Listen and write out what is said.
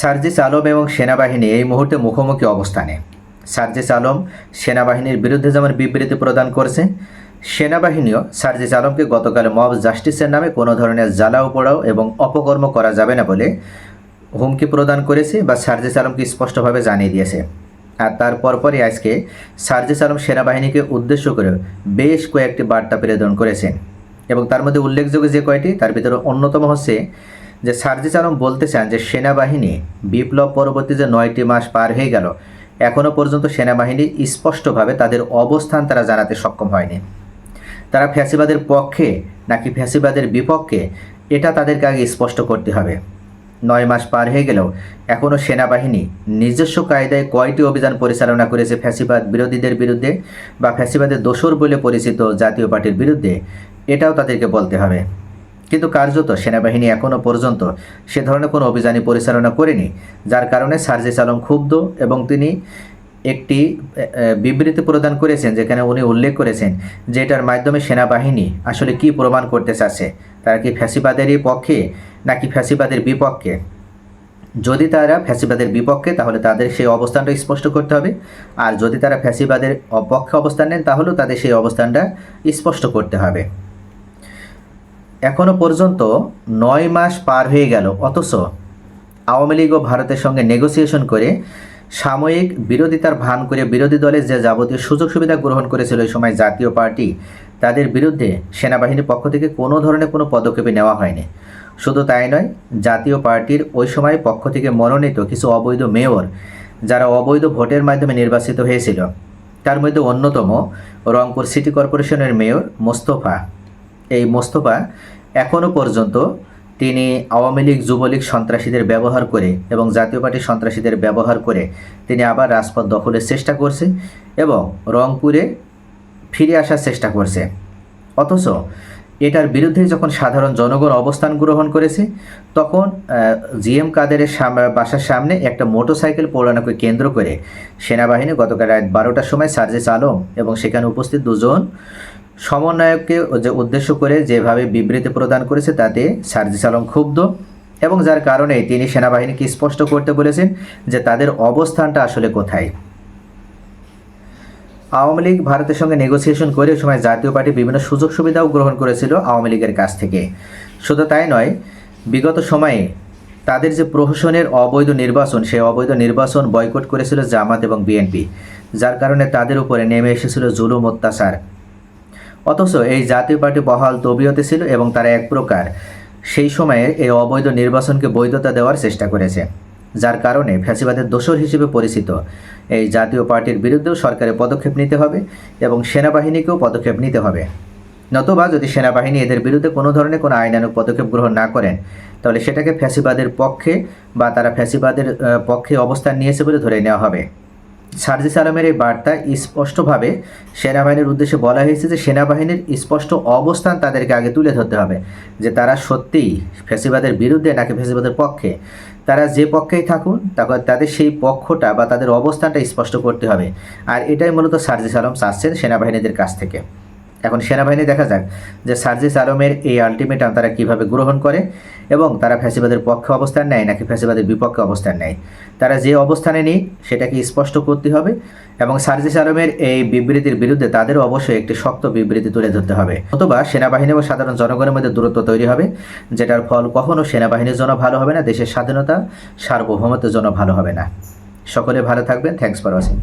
সার্জিস আলম এবং সেনাবাহিনী এই মুহূর্তে মুখোমুখি অবস্থানে। সার্জিস আলম সেনাবাহিনীর বিরুদ্ধে যেমন বিবৃতি প্রদান করেছে, সেনাবাহিনীও সার্জিস আলমকে গতকাল মব জাস্টিসের নামে কোনো ধরনের জ্বালাও পোড়াও এবং অপকর্ম করা যাবে না বলে হুমকি প্রদান করেছে বা সার্জিস আলমকে স্পষ্টভাবে জানিয়ে দিয়েছে। আর তার পরপরই আজকে সার্জিস আলম সেনাবাহিনীকে উদ্দেশ্য করে বেশ কয়েকটি বার্তা প্রেরণ করেছেন। এবং তার মধ্যে উল্লেখযোগ্য যে কয়টি, তার ভিতরে অন্যতম হচ্ছে যে সার্জিস আলম বলতে চান যে সেনাবাহিনী বিপ্লব পরবর্তী যে নয়টি মাস পার হয়ে গেল এখনও পর্যন্ত সেনাবাহিনী স্পষ্টভাবে তাদের অবস্থান তারা জানাতে সক্ষম হয়নি। তারা ফ্যাসিবাদের পক্ষে নাকি ফ্যাসিবাদের বিপক্ষে, এটা তাদেরকে আগে স্পষ্ট করতে হবে। নয় মাস পার হয়ে গেলেও এখনও সেনাবাহিনী নিজস্ব কায়দায় কয়টি অভিযান পরিচালনা করেছে ফ্যাসিবাদ বিরোধীদের বিরুদ্ধে বা ফ্যাসিবাদের দোসর বলে পরিচিত জাতীয় পার্টির বিরুদ্ধে, এটাও তাদেরকে বলতে হবে। কিন্তু কার্যত সেনাবাহিনী এখনও পর্যন্ত সে ধরনের কোনো অভিযানই পরিচালনা করেনি, যার কারণে সার্জিস আলম ক্ষুব্ধ এবং তিনি একটি বিবৃতি প্রদান করেছেন যেখানে উনি উল্লেখ করেছেন যে এটার মাধ্যমে সেনাবাহিনী আসলে কি প্রমাণ করতে চাচ্ছে, তারা কি ফ্যাসিবাদেরই পক্ষে নাকি ফ্যাসিবাদের বিপক্ষে? যদি তারা ফ্যাসিবাদের বিপক্ষে, তাহলে তাদের সেই অবস্থানটা স্পষ্ট করতে হবে। আর যদি তারা ফ্যাসিবাদের অপক্ষে অবস্থান নেন, তাহলেও তাদের সেই অবস্থানটা স্পষ্ট করতে হবে। এখনও পর্যন্ত নয় মাস পার হয়ে গেল, অথচ আওয়ামী লীগ ও ভারতের সঙ্গে নেগোসিয়েশন করে সাময়িক বিরোধিতার ভান করে বিরোধী দলের যে যাবতীয় সুযোগ সুবিধা গ্রহণ করেছিল ওই সময় জাতীয় পার্টি, তাদের বিরুদ্ধে সেনাবাহিনীর পক্ষ থেকে কোনো ধরনের কোনো পদক্ষেপে নেওয়া হয়নি। শুধু তাই নয়, জাতীয় পার্টির ওই সময় পক্ষ থেকে মনোনীত কিছু অবৈধ মেয়র, যারা অবৈধ ভোটের মাধ্যমে নির্বাচিত হয়েছিল, তার মধ্যে অন্যতম রংপুর সিটি কর্পোরেশনের মেয়র মোস্তফা এই মোস্তফা এখনও পর্যন্ত তিনি আওয়ামী লীগ, যুবলীগ সন্ত্রাসীদের ব্যবহার করে এবং জাতীয় পার্টি সন্ত্রাসীদের ব্যবহার করে তিনি আবার রাজপথ দখলের চেষ্টা করছে এবং রংপুরে ফিরে আসার চেষ্টা করছে। অথচ এটার বিরুদ্ধে যখন সাধারণ জনগণ অবস্থান গ্রহণ করেছে, তখন জিএম কাদেরের বাসার সামনে একটা মোটরসাইকেল পোড়ানোকে কেন্দ্র করে সেনাবাহিনী গতকাল রাত বারোটার সময় সার্জিস আলম এবং সেখানে উপস্থিত দুজন সমন্বয়ককে যে উদ্দেশ্য করে যেভাবে বিবৃতি প্রদান করেছে তাতে সার্জিস আলম ক্ষুব্ধ এবং যার কারণে তিনি সেনাবাহিনীকে স্পষ্ট করতে বলেছেন যে তাদের অবস্থানটা আসলে কোথায়। আওয়ামী লীগ ভারতের সঙ্গে নেগোসিয়েশন করে সময় জাতীয় পার্টি বিভিন্ন সুযোগ সুবিধাও গ্রহণ করেছিল আওয়ামী লীগের কাছ থেকে। শুধু তাই নয়, বিগত সময়ে তাদের যে প্রহসনের অবৈধ নির্বাচন, সেই অবৈধ নির্বাচন বয়কট করেছিল জামাত এবং বিএনপি, যার কারণে তাদের উপরে নেমে এসেছিল জুলুম অত্যাচার। অথচ এই জাতীয় পার্টি বহাল তবিয়তে ছিল এবং তারা এক প্রকার সেই সময়ে এই অবৈধ নির্বাচনকে বৈধতা দেওয়ার চেষ্টা করেছে, যার কারণে ফ্যাসিবাদের দোসর হিসেবে পরিচিত এই জাতীয় পার্টির বিরুদ্ধেও সরকারের পদক্ষেপ নিতে হবে এবং সেনাবাহিনীকেও পদক্ষেপ নিতে হবে। নতুবা যদি সেনাবাহিনী এদের বিরুদ্ধে কোনো ধরনের কোনো আইনানুগ পদক্ষেপ গ্রহণ না করেন, তাহলে সেটাকে ফ্যাসিবাদের পক্ষে বা তারা ফ্যাসিবাদের পক্ষে অবস্থান নিয়েছে বলে ধরে নেওয়া হবে। সার্জিস আলমের এই বার্তা স্পষ্টভাবে সেনাবাহিনীর উদ্দেশ্যে বলা হয়েছে যে সেনাবাহিনীর স্পষ্ট অবস্থান তাদেরকে আগে তুলে ধরতে হবে, যে তারা সত্যিই ফ্যাসিবাদের বিরুদ্ধে নাকি ফেসিবাদের পক্ষে। তারা যে পক্ষেই থাকুন তাদের সেই পক্ষটা বা তাদের অবস্থানটা স্পষ্ট করতে হবে। আর এটাই মূলত সার্জিস আলম চাচ্ছেন সেনাবাহিনীদের কাছ থেকে। এখন সেনাবাহিনী দেখা যাক যে সার্জিস আলমের এই আলটিমেটাম তারা কীভাবে গ্রহণ করে এবং তারা ফ্যাসিবাদের পক্ষে অবস্থান নেয় নাকি ফ্যাসিবাদের বিপক্ষে অবস্থান নেয়। তারা যে অবস্থানে নেই সেটাকে স্পষ্ট করতে হবে এবং সার্জিস আলমের এই বিবৃতির বিরুদ্ধে তাদের অবশ্যই একটি শক্ত বিবৃতি তুলে ধরতে হবে। অথবা সেনাবাহিনী ও সাধারণ জনগণের মধ্যে দূরত্ব তৈরি হবে, যেটার ফল কখনো সেনাবাহিনীর জন্য ভালো হবে না, দেশের স্বাধীনতা, সার্বভৌমত্বের জন্য ভালো হবে না। সকলে ভালো থাকবেন। Thanks for watching